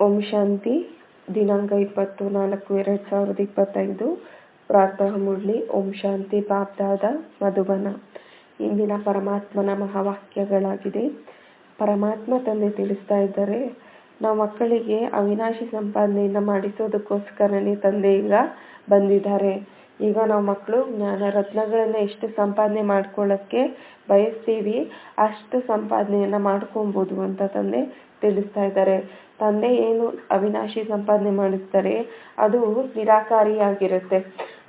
ಓಂ ಶಾಂತಿ, ದಿನಾಂಕ ಇಪ್ಪತ್ತು ನಾಲ್ಕು, ಎರಡು ಸಾವಿರದ ಇಪ್ಪತ್ತೈದು. ಪ್ರಾತಃ ಮುರಳಿ, ಓಂ ಶಾಂತಿ ಬಾಬ್ದಾದ ಮಧುಬನ. ಇಂದಿನ ಪರಮಾತ್ಮನ ಮಹಾವಾಕ್ಯಗಳಾಗಿದೆ ಪರಮಾತ್ಮ ತಂದೆ ತಿಳಿಸ್ತಾ ಇದ್ದಾರೆ, ನಾವು ಮಕ್ಕಳಿಗೆ ಅವಿನಾಶಿ ಸಂಪಾದನೆಯನ್ನು ಮಾಡಿಸೋದಕ್ಕೋಸ್ಕರನೇ ತಂದೆ ಈಗ ಬಂದಿದ್ದಾರೆ. ಈಗ ನಾವು ಮಕ್ಕಳು ಜ್ಞಾನ ರತ್ನಗಳನ್ನು ಎಷ್ಟು ಸಂಪಾದನೆ ಮಾಡ್ಕೊಳ್ಳೋಕ್ಕೆ ಬಯಸ್ತೀವಿ, ಅಷ್ಟು ಸಂಪಾದನೆಯನ್ನು ಮಾಡ್ಕೊಬೋದು ಅಂತ ತಂದೆ ತಿಳಿಸ್ತಾ ಇದ್ದಾರೆ. ತಂದೆ ಏನು ಅವಿನಾಶಿ ಸಂಪಾದನೆ ಮಾಡಿಸ್ತಾರೆ, ಅದು ನಿರಾಕಾರಿಯಾಗಿರುತ್ತೆ.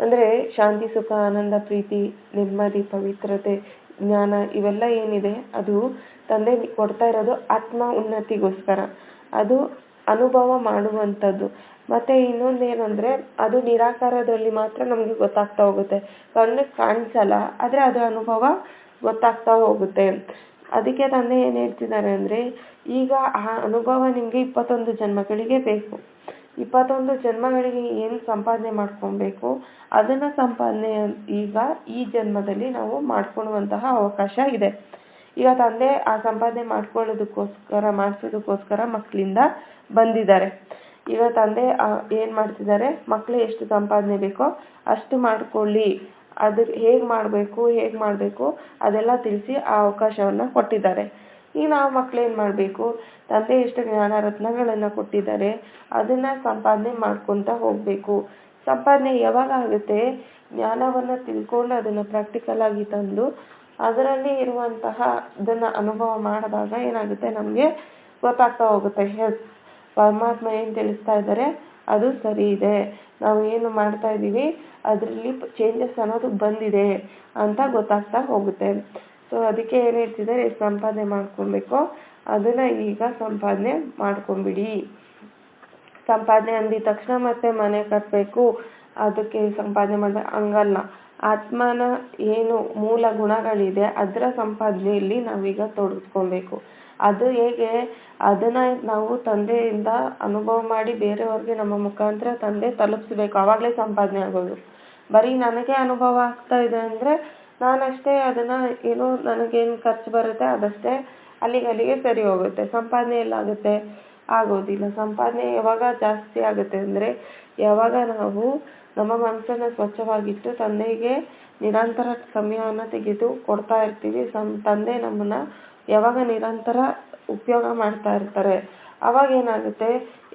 ಅಂದರೆ ಶಾಂತಿ, ಸುಖ, ಆನಂದ, ಪ್ರೀತಿ, ನೆಮ್ಮದಿ, ಪವಿತ್ರತೆ, ಜ್ಞಾನ, ಇವೆಲ್ಲ ಏನಿದೆ, ಅದು ತಂದೆ ಕೊಡ್ತಾ ಇರೋದು ಆತ್ಮ ಉನ್ನತಿಗೋಸ್ಕರ. ಅದು ಅನುಭವ ಮಾಡುವಂಥದ್ದು. ಮತ್ತೆ ಇನ್ನೊಂದು ಏನಂದ್ರೆ ಅದು ನಿರಾಕಾರದಲ್ಲಿ ಮಾತ್ರ ನಮಗೆ ಗೊತ್ತಾಗ್ತಾ ಹೋಗುತ್ತೆ. ಕಣ್ಣಿಗೆ ಕಾಣಿಸಲ್ಲ, ಆದರೆ ಅದರ ಅನುಭವ ಗೊತ್ತಾಗ್ತಾ ಹೋಗುತ್ತೆ. ಅದಕ್ಕೆ ತಂದೆ ಏನು ಹೇಳ್ತಿದ್ದಾರೆ ಅಂದರೆ, ಈಗ ಆ ಅನುಭವ ನಿಮಗೆ ಇಪ್ಪತ್ತೊಂದು ಜನ್ಮಗಳಿಗೆ ಬೇಕು. ಇಪ್ಪತ್ತೊಂದು ಜನ್ಮಗಳಿಗೆ ಏನು ಸಂಪಾದನೆ ಮಾಡ್ಕೊಬೇಕು, ಅದನ್ನು ಸಂಪಾದನೆ ಈಗ ಈ ಜನ್ಮದಲ್ಲಿ ನಾವು ಮಾಡ್ಕೊಳ್ಳುವಂತಹ ಅವಕಾಶ ಇದೆ. ಈಗ ತಂದೆ ಆ ಸಂಪಾದನೆ ಮಾಡ್ಕೊಳ್ಳೋದಕ್ಕೋಸ್ಕರ, ಮಾಡಿಸೋದಕ್ಕೋಸ್ಕರ ಮಕ್ಕಳಿಂದ ಬಂದಿದ್ದಾರೆ. ಈಗ ತಂದೆ ಏನು ಮಾಡ್ತಿದ್ದಾರೆ ಮಕ್ಕಳು ಎಷ್ಟು ಸಂಪಾದನೆ ಬೇಕೋ ಅಷ್ಟು ಮಾಡ್ಕೊಳ್ಳಿ. ಅದು ಹೇಗೆ ಮಾಡಬೇಕು ಹೇಗೆ ಮಾಡಬೇಕು ಅದೆಲ್ಲ ತಿಳಿಸಿ ಆ ಅವಕಾಶವನ್ನು ಕೊಟ್ಟಿದ್ದಾರೆ. ಈಗ ನಾವು ಮಕ್ಳು ಏನು ಮಾಡಬೇಕು, ತಂದೆ ಎಷ್ಟು ಜ್ಞಾನ ರತ್ನಗಳನ್ನು ಕೊಟ್ಟಿದ್ದಾರೆ, ಅದನ್ನು ಸಂಪಾದನೆ ಮಾಡ್ಕೊತ ಹೋಗಬೇಕು. ಸಂಪಾದನೆ ಯಾವಾಗ ಆಗುತ್ತೆ, ಜ್ಞಾನವನ್ನು ತಿಳ್ಕೊಂಡು ಅದನ್ನು ಪ್ರಾಕ್ಟಿಕಲ್ ಆಗಿ ತಂದು ಅದರಲ್ಲಿ ಇರುವಂತಹ ಅದನ್ನು ಅನುಭವ ಮಾಡಿದಾಗ ಏನಾಗುತ್ತೆ ನಮಗೆ ಗೊತ್ತಾಗ್ತಾ ಹೋಗುತ್ತೆ. ಎಸ್ ಪರಮಾತ್ಮ ಏನು ತಿಳಿಸ್ತಾ ಇದ್ದಾರೆ, ಅದು ಸರಿ ಇದೆ. ನಾವು ಏನು ಮಾಡ್ತಾ ಇದ್ದೀವಿ, ಅದರಲ್ಲಿ ಚೇಂಜಸ್ ಅನ್ನೋದು ಬಂದಿದೆ ಅಂತ ಗೊತ್ತಾಗ್ತಾ ಹೋಗುತ್ತೆ. ಸೊ ಅದಕ್ಕೆ ಏನು ಹೇಳ್ತಿದ್ದಾರೆ, ಸಂಪಾದನೆ ಮಾಡ್ಕೊಬೇಕು. ಅದನ್ನ ಈಗ ಸಂಪಾದನೆ ಮಾಡ್ಕೊಂಬಿಡಿ. ಸಂಪಾದನೆ ಅಂದಿದ ತಕ್ಷಣ ಮತ್ತೆ ಮನೆ ಕಟ್ಟಬೇಕು ಅದಕ್ಕೆ ಸಂಪಾದನೆ ಮಾಡಿದ್ರೆ ಹಂಗಲ್ಲ. ಆತ್ಮನ ಏನು ಮೂಲ ಗುಣಗಳಿದೆ, ಅದರ ಸಂಪಾದನೆಯಲ್ಲಿ ನಾವೀಗ ತೊಡಗಿಸ್ಕೊಬೇಕು. ಅದು ಹೇಗೆ? ಅದನ್ನ ನಾವು ತಂದೆಯಿಂದ ಅನುಭವ ಮಾಡಿ ಬೇರೆಯವ್ರಿಗೆ ನಮ್ಮ ಮುಖಾಂತರ ತಂದೆ ತಲುಪಿಸ್ಬೇಕು. ಆವಾಗಲೇ ಸಂಪಾದನೆ ಆಗೋದು. ಬರೀ ನನಗೆ ಅನುಭವ ಆಗ್ತಾ ಇದೆ ಅಂದರೆ ನಾನಷ್ಟೇ ಅದನ್ನು ಏನು ನನಗೇನು ಖರ್ಚು ಬರುತ್ತೆ ಅದಷ್ಟೇ ಅಲ್ಲಿಗೆ ಅಲ್ಲಿಗೆ ಸರಿ ಹೋಗುತ್ತೆ. ಸಂಪಾದನೆ ಎಲ್ಲಾಗುತ್ತೆ ಆಗೋದಿಲ್ಲ. ಸಂಪಾದನೆ ಯಾವಾಗ ಜಾಸ್ತಿ ಆಗುತ್ತೆ ಅಂದರೆ ಯಾವಾಗ ನಾವು ನಮ್ಮ ಮನಸ್ಸನ್ನು ಸ್ವಚ್ಛವಾಗಿಟ್ಟು ತಂದೆಗೆ ನಿರಂತರ ಸಮಯವನ್ನು ತೆಗೆದು ಕೊಡ್ತಾ ಇರ್ತೀವಿ. ಸಂ ತಂದೆ ನಮ್ಮನ್ನ ಯಾವಾಗ ನಿರಂತರ ಉಪಯೋಗ ಮಾಡ್ತಾ ಇರ್ತಾರೆ. ಅವಾಗ ಏನಾಗುತ್ತೆ?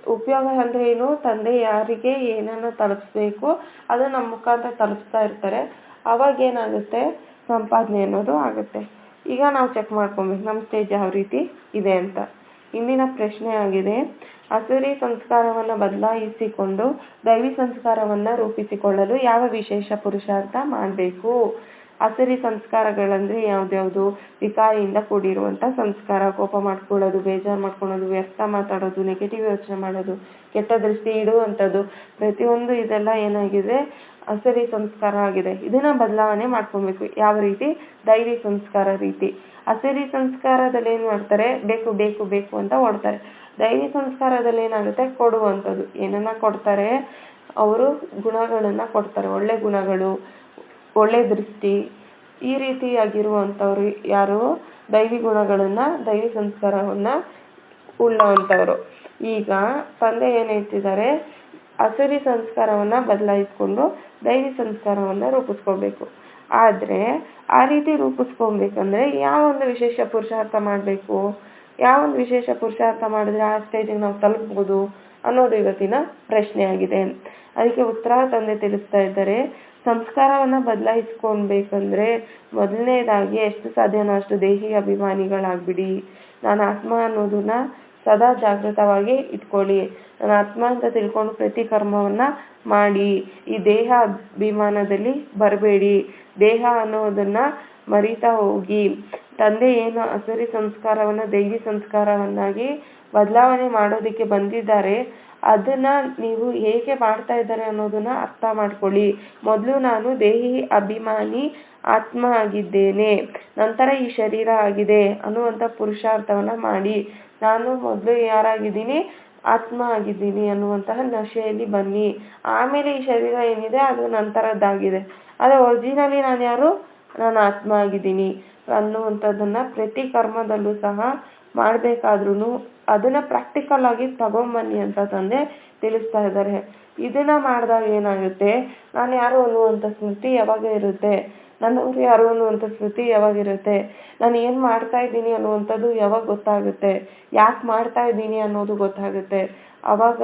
ಉಪಯೋಗ ಅಂದರೆ ಏನು? ತಂದೆ ಯಾರಿಗೆ ಏನನ್ನು ತಲುಪಿಸ್ಬೇಕು, ಅದು ನಮ್ಮ ಮುಖಾಂತರ ತಲುಪಿಸ್ತಾ ಇರ್ತಾರೆ. ಅವಾಗ ಏನಾಗುತ್ತೆ? ಸಂಪಾದನೆ ಅನ್ನೋದು ಆಗುತ್ತೆ. ಈಗ ನಾವು ಚೆಕ್ ಮಾಡ್ಕೊಬೇಕು. ನಮ್ಮ ಸ್ಟೇಜ್ ಯಾವ ರೀತಿ ಇದೆ ಅಂತ. ಇಂದಿನ ಪ್ರಶ್ನೆ ಆಗಿದೆ. ಅಸುರಿ ಸಂಸ್ಕಾರವನ್ನು ಬದಲಾಯಿಸಿಕೊಂಡು ದೈವಿ ಸಂಸ್ಕಾರವನ್ನು ರೂಪಿಸಿಕೊಳ್ಳಲು ಯಾವ ವಿಶೇಷ ಪುರುಷಾರ್ಥ ಮಾಡಬೇಕು? ಅಸುರಿ ಸಂಸ್ಕಾರಗಳಂದ್ರೆ ಯಾವ್ದ್ಯಾವುದು? ವಿಕಾರಿಯಿಂದ ಕೂಡಿರುವಂಥ ಸಂಸ್ಕಾರ, ಕೋಪ ಮಾಡ್ಕೊಳ್ಳೋದು, ಬೇಜಾರು ಮಾಡ್ಕೊಳ್ಳೋದು, ವ್ಯರ್ಥ ಮಾತಾಡೋದು ನೆಗೆಟಿವ್ ಯೋಚನೆ ಮಾಡೋದು, ಕೆಟ್ಟ ದೃಷ್ಟಿ ಇಡುವಂಥದ್ದು, ಪ್ರತಿಯೊಂದು ಇದೆಲ್ಲ ಏನಾಗಿದೆ? ಅಸರಿ ಸಂಸ್ಕಾರ ಆಗಿದೆ. ಇದನ್ನ ಬದಲಾವಣೆ ಮಾಡ್ಕೊಬೇಕು. ಯಾವ ರೀತಿ? ದೈವಿ ಸಂಸ್ಕಾರ ರೀತಿ. ಅಸರಿ ಸಂಸ್ಕಾರದಲ್ಲಿ ಏನು ಮಾಡ್ತಾರೆ? ಬೇಕು ಬೇಕು ಬೇಕು ಅಂತ ಓಡ್ತಾರೆ. ದೈವಿ ಸಂಸ್ಕಾರದಲ್ಲಿ ಏನಾಗುತ್ತೆ? ಕೊಡುವಂಥದ್ದು. ಏನನ್ನ ಕೊಡ್ತಾರೆ? ಅವರು ಗುಣಗಳನ್ನ ಕೊಡ್ತಾರೆ. ಒಳ್ಳೆ ಗುಣಗಳು. ಒಳ್ಳೆ ದೃಷ್ಟಿ, ಈ ರೀತಿಯಾಗಿರುವಂಥವ್ರು ಯಾರು? ದೈವಿ ಗುಣಗಳನ್ನ, ದೈವಿ ಸಂಸ್ಕಾರವನ್ನ ಉಳ್ಳವಂಥವ್ರು. ಈಗ ತಂದೆ ಏನು ಹೇಳ್ತಿದ್ದಾರೆ? ಅಸುರಿ ಸಂಸ್ಕಾರವನ್ನ ಬದಲಾಯಿಸ್ಕೊಂಡು ದೈವಿ ಸಂಸ್ಕಾರವನ್ನ ರೂಪಿಸ್ಕೋಬೇಕು ಆದರೆ ಆ ರೀತಿ ರೂಪಿಸ್ಕೊಬೇಕಂದ್ರೆ ಯಾವ ಒಂದು ವಿಶೇಷ ಪುರುಷಾರ್ಥ ಮಾಡಬೇಕು? ಯಾವ ಒಂದು ವಿಶೇಷ ಪುರುಷಾರ್ಥ ಮಾಡಿದ್ರೆ ಆ ಸ್ಟೇಜಿಗೆ ನಾವು ತಲುಪ್ಬೋದು ಅನ್ನೋದು ಇವತ್ತಿನ ಪ್ರಶ್ನೆ ಆಗಿದೆ ಅದಕ್ಕೆ ಉತ್ತರ ತಂದೆ ತಿಳಿಸ್ತಾ ಇದ್ದಾರೆ. ಸಂಸ್ಕಾರವನ್ನ ಬದಲಾಯಿಸ್ಕೊಳ್ಬೇಕಂದ್ರೆ ಮೊದಲನೇದಾಗಿ ಎಷ್ಟು ಸಾಧ್ಯನೋ ಅಷ್ಟು ದೇಹಿ ಅಭಿಮಾನಿಗಳಾಗ್ಬಿಡಿ. ನಾನು ಆತ್ಮ ಅನ್ನೋದನ್ನ ಸದಾ ಜಾಗೃತವಾಗಿ ಇಟ್ಕೊಳ್ಳಿ. ನಾನು ಆತ್ಮ ಅಂತ ತಿಳ್ಕೊಂಡು ಪ್ರತಿ ಕರ್ಮವನ್ನ ಮಾಡಿ. ಈ ದೇಹ ಅಭಿಮಾನದಲ್ಲಿ ಬರಬೇಡಿ. ದೇಹ ಅನ್ನೋದನ್ನ ಮರಿತಾ ಹೋಗಿ. ತಂದೆ ಏನು ಅಸರಿ ಸಂಸ್ಕಾರವನ್ನ ದೈವಿ ಸಂಸ್ಕಾರವನ್ನಾಗಿ ಬದಲಾವಣೆ ಮಾಡೋದಕ್ಕೆ ಬಂದಿದ್ದಾರೆ ಅದನ್ನ ನೀವು ಹೇಗೆ ಮಾಡ್ತಾ ಇದ್ದಾರೆ ಅನ್ನೋದನ್ನ ಅರ್ಥ ಮಾಡ್ಕೊಳ್ಳಿ. ಮೊದಲು ನಾನು ದೇಹಿ ಅಭಿಮಾನಿ, ಆತ್ಮ ಆಗಿದ್ದೇನೆ. ನಂತರ ಈ ಶರೀರ ಆಗಿದೆ ಅನ್ನುವಂಥ ಪುರುಷಾರ್ಥವನ್ನ ಮಾಡಿ. ನಾನು ಮೊದಲು ಯಾರಾಗಿದ್ದೀನಿ? ಆತ್ಮ ಆಗಿದ್ದೀನಿ ಅನ್ನುವಂತಹ ನಶೆಯಲ್ಲಿ ಬನ್ನಿ. ಆಮೇಲೆ ಈ ಶರೀರ ಏನಿದೆ? ಅದು ನಂತರದ್ದಾಗಿದೆ. ಆದರೆ ಒರಿಜಿನಲಿ ನಾನು ಯಾರು? ನಾನು ಆತ್ಮ ಆಗಿದ್ದೀನಿ ಅನ್ನುವಂಥದ್ದನ್ನ ಪ್ರತಿ ಕರ್ಮದಲ್ಲೂ ಸಹ ಮಾಡಬೇಕಾದ್ರೂ ಅದನ್ನ ಪ್ರಾಕ್ಟಿಕಲ್ ಆಗಿ ತಗೊಂಬನ್ನಿ ಅಂತ ತಂದೆ ತಿಳಿಸ್ತಾ ಇದ್ದಾರೆ. ಇದನ್ನ ಮಾಡಿದಾಗ ಏನಾಗುತ್ತೆ? ನಾನು ಯಾರು ಅನ್ನುವಂಥ ಸ್ಮೃತಿ ಯಾವಾಗ ಇರುತ್ತೆ? ನನ್ನವರು ಯಾರು ಅನ್ನುವಂಥ ಸ್ಮೃತಿ ಯಾವಾಗ ಇರುತ್ತೆ? ನಾನು ಏನು ಮಾಡ್ತಾ ಇದ್ದೀನಿ ಅನ್ನುವಂಥದ್ದು ಯಾವಾಗ ಗೊತ್ತಾಗುತ್ತೆ? ಯಾಕೆ ಮಾಡ್ತಾ ಇದ್ದೀನಿ ಅನ್ನೋದು ಗೊತ್ತಾಗುತ್ತೆ. ಆವಾಗ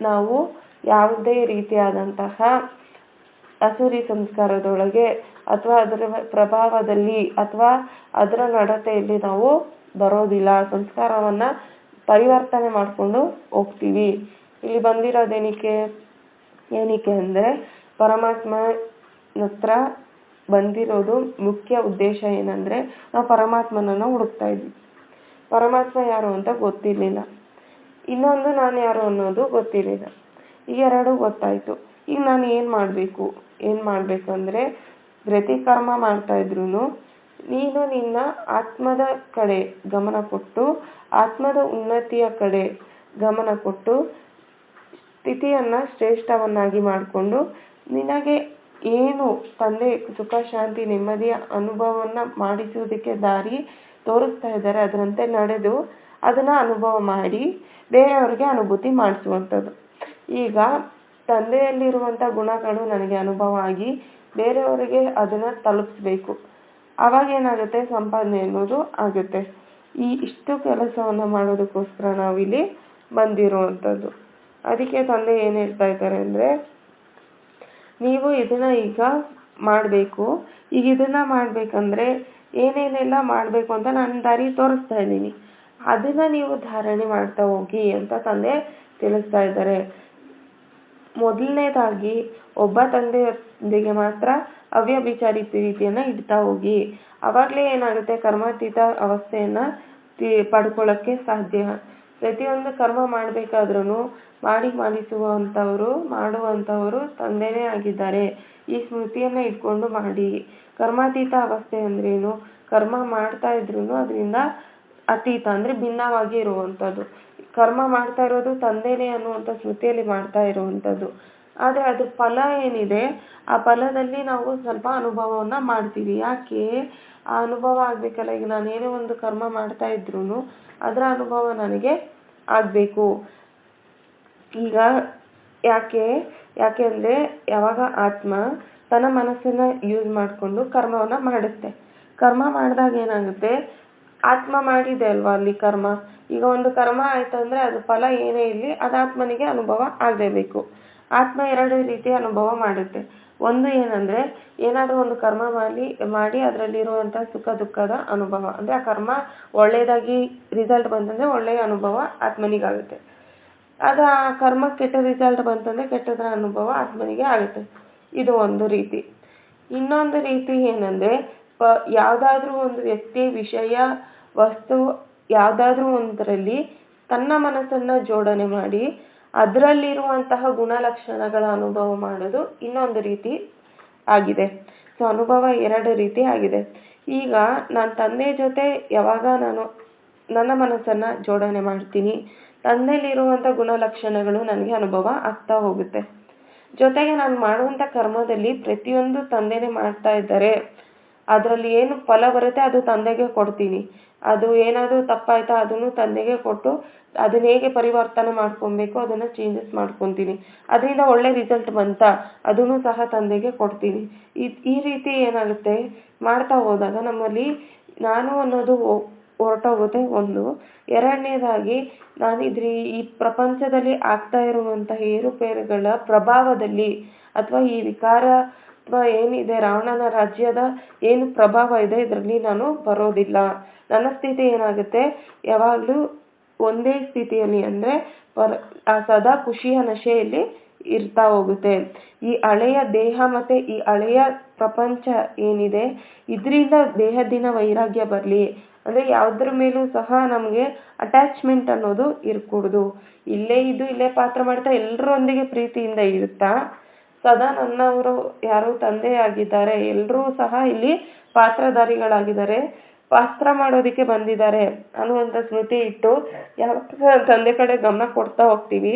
ನಾವು ಯಾವುದೇ ರೀತಿಯಾದಂತಹ ಅಸುರಿ ಸಂಸ್ಕಾರದೊಳಗೆ ಅಥವಾ ಅದರ ಪ್ರಭಾವದಲ್ಲಿ ಅಥವಾ ಅದರ ನಡತೆಯಲ್ಲಿ ನಾವು ಬರೋದಿಲ್ಲ. ಸಂಸ್ಕಾರವನ್ನ ಪರಿವರ್ತನೆ ಮಾಡಿಕೊಂಡು ಹೋಗ್ತೀವಿ. ಇಲ್ಲಿ ಬಂದಿರೋದೇನಕ್ಕೆ ಏನಕ್ಕೆ ಅಂದರೆ ಪರಮಾತ್ಮನ ಹತ್ರ ಬಂದಿರೋದು ಮುಖ್ಯ ಉದ್ದೇಶ ಏನಂದರೆ ನಾವು ಪರಮಾತ್ಮನನ್ನು ಹುಡುಕ್ತಾ ಇದ್ವಿ. ಪರಮಾತ್ಮ ಯಾರು ಅಂತ ಗೊತ್ತಿರಲಿಲ್ಲ. ಇನ್ನೊಂದು ನಾನು ಯಾರು ಅನ್ನೋದು ಗೊತ್ತಿರಲಿಲ್ಲ. ಈ ಎರಡು ಗೊತ್ತಾಯಿತು. ಈಗ ನಾನು ಏನು ಮಾಡಬೇಕು? ಏನು ಮಾಡಬೇಕಂದ್ರೆ ಪ್ರತಿ ಪ್ರತಿಕರ್ಮ ಮಾಡ್ತಾ ಇದ್ರೂ ನೀನು ನಿನ್ನ ಆತ್ಮದ ಕಡೆ ಗಮನ ಕೊಟ್ಟು, ಆತ್ಮದ ಉನ್ನತಿಯ ಕಡೆ ಗಮನ ಕೊಟ್ಟು, ಸ್ಥಿತಿಯನ್ನು ಶ್ರೇಷ್ಠವನ್ನಾಗಿ ಮಾಡಿಕೊಂಡು, ನಿನಗೆ ಏನು ತಂದೆ ಸುಖ, ಶಾಂತಿ, ನೆಮ್ಮದಿಯ ಅನುಭವವನ್ನು ಮಾಡಿಸುವುದಕ್ಕೆ ದಾರಿ ತೋರಿಸ್ತಾ ಇದ್ದಾರೆ, ಅದರಂತೆ ನಡೆದು ಅದನ್ನು ಅನುಭವ ಮಾಡಿ ಬೇರೆಯವ್ರಿಗೆ ಅನುಭೂತಿ ಮಾಡಿಸುವಂಥದ್ದು. ಈಗ ತಂದೆಯಲ್ಲಿರುವಂಥ ಗುಣಗಳು ನನಗೆ ಅನುಭವ ಆಗಿ, ಬೇರೆಯವರಿಗೆ ಅದನ್ನು ತಲುಪಿಸ್ಬೇಕು. ಆವಾಗ ಏನಾಗುತ್ತೆ? ಸಂಪಾದನೆ ಅನ್ನೋದು ಆಗುತ್ತೆ. ಈ ಇಷ್ಟು ಕೆಲಸವನ್ನು ಮಾಡೋದಕ್ಕೋಸ್ಕರ ನಾವಿಲ್ಲಿ ಬಂದಿರುವಂಥದ್ದು. ಅದಕ್ಕೆ ತಂದೆ ಏನು ಹೇಳ್ತಾ ಇದ್ದಾರೆ ಅಂದರೆ, ನೀವು ಇದನ್ನ ಈಗ ಮಾಡಬೇಕು. ಈಗ ಇದನ್ನ ಮಾಡಬೇಕಂದ್ರೆ ಏನೇನೆಲ್ಲ ಮಾಡಬೇಕು ಅಂತ ನಾನು ದಾರಿ ತೋರಿಸ್ತಾ ಇದ್ದೀನಿ. ಅದನ್ನ ನೀವು ಧಾರಣೆ ಮಾಡ್ತಾ ಹೋಗಿ ಅಂತ ತಂದೆ ತಿಳಿಸ್ತಾ ಇದ್ದಾರೆ. ಮೊದಲನೇದಾಗಿ, ಒಬ್ಬ ತಂದೆಯೊಂದಿಗೆ ಮಾತ್ರ ಅವ್ಯಭಿಚಾರಿ ಪ್ರೀತಿಯನ್ನ ಇಡ್ತಾ ಹೋಗಿ. ಅವಾಗಲೇ ಏನಾಗುತ್ತೆ? ಕರ್ಮಾತೀತ ಅವಸ್ಥೆಯನ್ನ ತಿ ಪಡ್ಕೊಳ್ಳೋಕ್ಕೆ ಸಾಧ್ಯ. ಪ್ರತಿಯೊಂದು ಕರ್ಮ ಮಾಡಬೇಕಾದ್ರೂ ಮಾಡಿ ಮಾಡಿಸುವಂಥವರು, ಮಾಡುವಂಥವರು ತಂದೆನೇ ಆಗಿದ್ದಾರೆ. ಈ ಸ್ಮೃತಿಯನ್ನು ಇಟ್ಕೊಂಡು ಮಾಡಿ. ಕರ್ಮಾತೀತ ಅವಸ್ಥೆ ಅಂದ್ರೇನು? ಕರ್ಮ ಮಾಡ್ತಾ ಇದ್ರೂ ಅದರಿಂದ ಅತೀತ, ಅಂದರೆ ಭಿನ್ನವಾಗಿ ಇರುವಂಥದ್ದು. ಕರ್ಮ ಮಾಡ್ತಾ ಇರೋದು ತಂದೆನೇ ಅನ್ನುವಂಥ ಸ್ಮೃತಿಯಲ್ಲಿ ಮಾಡ್ತಾ ಇರುವಂಥದ್ದು. ಆದರೆ ಅದು ಫಲ ಏನಿದೆ, ಆ ಫಲದಲ್ಲಿ ನಾವು ಸ್ವಲ್ಪ ಅನುಭವವನ್ನು ಮಾಡ್ತೀವಿ. ಯಾಕೆ? ಆ ಅನುಭವ ಆಗಬೇಕಲ್ಲ. ಈಗ ನಾನು ಏನೇ ಒಂದು ಕರ್ಮ ಮಾಡ್ತಾ ಇದ್ರೂ ಅದರ ಅನುಭವ ನನಗೆ ಆಗಬೇಕು. ಈಗ ಯಾಕೆ? ಯಾಕೆ ಅಂದರೆ ಯಾವಾಗ ಆತ್ಮ ತನ್ನ ಮನಸ್ಸನ್ನು ಯೂಸ್ ಮಾಡಿಕೊಂಡು ಕರ್ಮವನ್ನು ಮಾಡುತ್ತೆ. ಕರ್ಮ ಮಾಡಿದಾಗ ಏನಾಗುತ್ತೆ? ಆತ್ಮ ಮಾಡಿದೆ ಅಲ್ವಾ ಅಲ್ಲಿ ಕರ್ಮ? ಈಗ ಒಂದು ಕರ್ಮ ಆಯ್ತು ಅಂದರೆ ಅದು ಫಲ ಏನೇ ಇರಲಿ ಅದು ಆತ್ಮನಿಗೆ ಅನುಭವ ಆಗಲೇಬೇಕು. ಆತ್ಮ ಎರಡು ರೀತಿ ಅನುಭವ ಮಾಡುತ್ತೆ. ಒಂದು ಏನಂದರೆ, ಏನಾದರೂ ಒಂದು ಕರ್ಮ ಮಾಡಿ ಮಾಡಿ ಅದರಲ್ಲಿರುವಂಥ ಸುಖ ದುಃಖದ ಅನುಭವ. ಅಂದರೆ ಆ ಕರ್ಮ ಒಳ್ಳೆಯದಾಗಿ ರಿಸಲ್ಟ್ ಬಂತಂದರೆ ಒಳ್ಳೆಯ ಅನುಭವ ಆತ್ಮನಿಗಾಗುತ್ತೆ. ಅದು ಆ ಕರ್ಮ ಕೆಟ್ಟ ರಿಸಲ್ಟ್ ಬಂತಂದರೆ ಕೆಟ್ಟದರ ಅನುಭವ ಆತ್ಮನಿಗೆ ಆಗುತ್ತೆ. ಇದು ಒಂದು ರೀತಿ. ಇನ್ನೊಂದು ರೀತಿ ಏನಂದರೆ, ಪ, ಯಾವುದಾದ್ರೂ ಒಂದು ವ್ಯಕ್ತಿ ವಿಷಯ, ವಸ್ತು ಯಾವುದಾದ್ರೂ ಒಂದರಲ್ಲಿ ತನ್ನ ಮನಸ್ಸನ್ನು ಜೋಡಣೆ ಮಾಡಿ ಅದರಲ್ಲಿರುವಂತಹ ಗುಣಲಕ್ಷಣಗಳ ಅನುಭವ ಮಾಡೋದು ಇನ್ನೊಂದು ರೀತಿ ಆಗಿದೆ. ಸೊ ಅನುಭವ ಎರಡು ರೀತಿ ಆಗಿದೆ. ಈಗ ನಾನು ತಂದೆ ಜೊತೆ ಯಾವಾಗ ನಾನು ನನ್ನ ಮನಸ್ಸನ್ನು ಜೋಡಣೆ ಮಾಡ್ತೀನಿ ತಂದೆಯಲ್ಲಿರುವಂಥ ಗುಣಲಕ್ಷಣಗಳು ನನಗೆ ಅನುಭವ ಆಗ್ತಾ ಹೋಗುತ್ತೆ. ಜೊತೆಗೆ ನಾನು ಮಾಡುವಂಥ ಕರ್ಮದಲ್ಲಿ ಪ್ರತಿಯೊಂದು ತಂದೆನೇ ಮಾಡ್ತಾ ಇದ್ದಾರೆ. ಅದರಲ್ಲಿ ಏನು ಫಲ ಬರುತ್ತೆ ಅದು ತಂದೆಗೆ ಕೊಡ್ತೀನಿ. ಅದು ಏನಾದರೂ ತಪ್ಪಾಯ್ತಾ ಅದನ್ನು ತಂದೆಗೆ ಕೊಟ್ಟು ಅದನ್ನ ಹೇಗೆ ಪರಿವರ್ತನೆ ಮಾಡ್ಕೊಬೇಕು ಅದನ್ನು ಚೇಂಜಸ್ ಮಾಡ್ಕೊತೀನಿ. ಅದರಿಂದ ಒಳ್ಳೆ ರಿಸಲ್ಟ್ ಬಂತಾ ಅದನ್ನು ಸಹ ತಂದೆಗೆ ಕೊಡ್ತೀನಿ. ಈ ಈ ರೀತಿ ಏನಾಗುತ್ತೆ ಮಾಡ್ತಾ ಹೋದಾಗ ನಮ್ಮಲ್ಲಿ ನಾನು ಅನ್ನೋದು ಹೊರಟೋಗುತ್ತೆ ಒಂದು. ಎರಡನೇದಾಗಿ ನಾನು ಇದ್ರಿ ಈ ಪ್ರಪಂಚದಲ್ಲಿ ಆಗ್ತಾ ಇರುವಂತಹ ಏರುಪೇರುಗಳ ಪ್ರಭಾವದಲ್ಲಿ ಅಥವಾ ಈ ವಿಕಾರ ಅಥವಾ ಏನಿದೆ, ರಾವಣನ ರಾಜ್ಯದ ಏನು ಪ್ರಭಾವ ಇದೆ, ಇದರಲ್ಲಿ ನಾನು ಬರೋದಿಲ್ಲ. ನನ್ನ ಸ್ಥಿತಿ ಏನಾಗುತ್ತೆ? ಯಾವಾಗಲೂ ಒಂದೇ ಸ್ಥಿತಿಯಲ್ಲಿ ಅಂದರೆ ಪರ ಸದಾ ಖುಷಿಯ ನಶೆಯಲ್ಲಿ ಇರ್ತಾ ಹೋಗುತ್ತೆ. ಈ ಹಳೆಯ ದೇಹ ಮತ್ತು ಈ ಹಳೆಯ ಪ್ರಪಂಚ ಏನಿದೆ, ಇದರಿಂದ ದೇಹದಿನ ವೈರಾಗ್ಯ ಬರಲಿ. ಅಂದರೆ ಯಾವುದ್ರ ಮೇಲೂ ಸಹ ನಮಗೆ ಅಟ್ಯಾಚ್ಮೆಂಟ್ ಅನ್ನೋದು ಇರಕೂಡ್ದು. ಇಲ್ಲೇ ಇದು ಇಲ್ಲೇ ಪಾತ್ರ ಮಾಡ್ತಾ ಎಲ್ಲರೊಂದಿಗೆ ಪ್ರೀತಿಯಿಂದ ಇರುತ್ತಾ? ಸದಾ ನನ್ನವರು ಯಾರು ತಂದೆ ಆಗಿದ್ದಾರೆ ಎಲ್ಲರೂ ಸಹ ಇಲ್ಲಿ ಪಾತ್ರಧಾರಿಗಳಾಗಿದ್ದಾರೆ, ಪಾತ್ರ ಮಾಡೋದಕ್ಕೆ ಬಂದಿದ್ದಾರೆ ಅನ್ನುವಂಥ ಸ್ಮೃತಿ ಇಟ್ಟು ಯಾವಾಗ ತಂದೆ ಕಡೆ ಗಮನ ಕೊಡ್ತಾ ಹೋಗ್ತೀವಿ